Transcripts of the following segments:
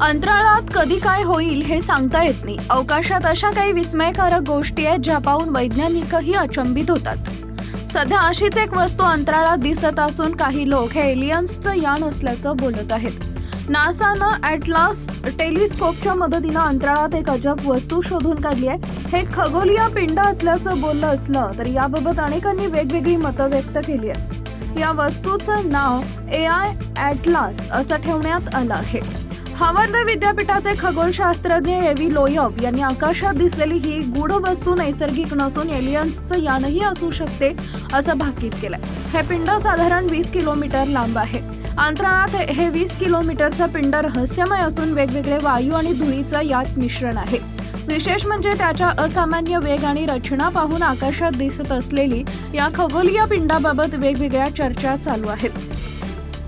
अंतराळात कधी काय होईल हे सांगता येत नाही. अवकाशात अशा काही विस्मयकारक गोष्टी आहेत ज्या पाहून वैज्ञानिकही अचंबित होतात. सध्या अशीच एक वस्तू अंतराळात दिसत असून काही लोक हे एलियन्सचं यान असल्याचं बोलत आहेत. नासानं ॲटलास टेलिस्कोपच्या मदतीनं अंतराळात एक अजब वस्तू शोधून काढली आहे. हे खगोलीय पिंड असल्याचं बोललं असलं तर याबाबत अनेकांनी वेगवेगळी मतं व्यक्त केली आहेत. या वस्तूचं नाव ए आय ॲटलास असं ठेवण्यात आलं आहे. हार्वर्ड विद्यापीठाचे खगोलशास्त्रज्ञ एव्ही लोयब यांनी आकाशात दिसलेली ही गूढ वस्तू नैसर्गिक नसून एलियन्सचं यानही असू शकते असं भाकीत केलंय. हे पिंड साधारण वीस किलोमीटर लांब आहे. अंतराळात हे- हे वीस किलोमीटरचं पिंड रहस्यमय असून वेगवेगळे वायू आणि धुळीचं यात मिश्रण आहे. विशेष म्हणजे त्याच्या असामान्य वेग आणि रचना पाहून आकाशात दिसत असलेली या खगोलीय पिंडाबाबत वेगवेगळ्या चर्चा चालू आहेत.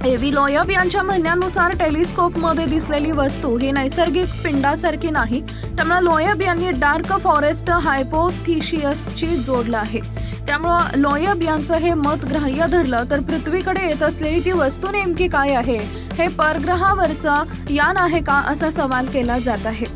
एव्ही लॉयब यांच्या म्हणण्यानुसार टेलिस्कोपमध्ये दिसलेली वस्तू ही नैसर्गिक पिंडासारखी नाही त्यामुळे लॉयब यांनी डार्क फॉरेस्ट हायपोथिशियसची जोडलं आहे. त्यामुळं लॉयब यांचं हे मत ग्राह्य धरलं तर पृथ्वीकडे येत असलेली ती वस्तू नेमकी काय आहे? हे परग्रहावरचं यान आहे का असा सवाल केला जात आहे.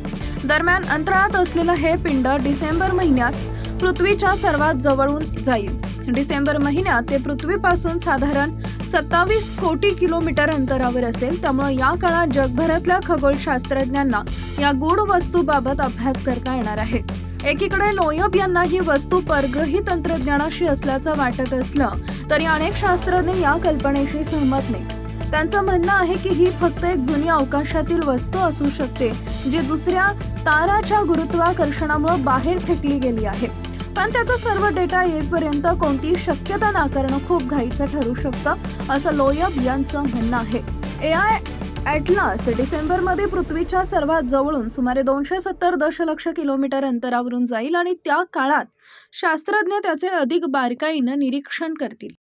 दरम्यान अंतराळात असलेलं हे पिंड डिसेंबर महिन्यात पृथ्वीच्या सर्वात जवळून जाईल. डिसेंबर महिन्यात ते पृथ्वीपासून साधारण सत्तावीस कोटी किलोमीटर अंतरावर असेल त्यामुळे या काळात जगभरातल्या खगोलशास्त्रज्ञांना या गूढ वस्तूबाबत अभ्यास करता येणार आहे. एकीकडे लोयब यांना ही वस्तू परग्रही तंत्रज्ञानाशी असल्याचं वाटत असलं तरी अनेक शास्त्रज्ञ या कल्पनेशी सहमत नाही. त्यांचं म्हणणं आहे की ही फक्त एक जुनी अवकाशातील वस्तू असू शकते जी दुसऱ्या ताराच्या गुरुत्वाकर्षणामुळे बाहेर फेकली गेली आहे. पण त्याचा सर्व डेटा येईपर्यंत कोणतीही शक्यता नाकारणं खूप घाईचं ठरू शकतं असं लोयब यांचं म्हणणं आहे. ए आय ॲटलास डिसेंबरमध्ये पृथ्वीच्या सर्वात जवळून सुमारे दोनशे सत्तर दशलक्ष किलोमीटर अंतरावरून जाईल आणि त्या काळात शास्त्रज्ञ त्याचे अधिक बारकाईनं निरीक्षण करतील.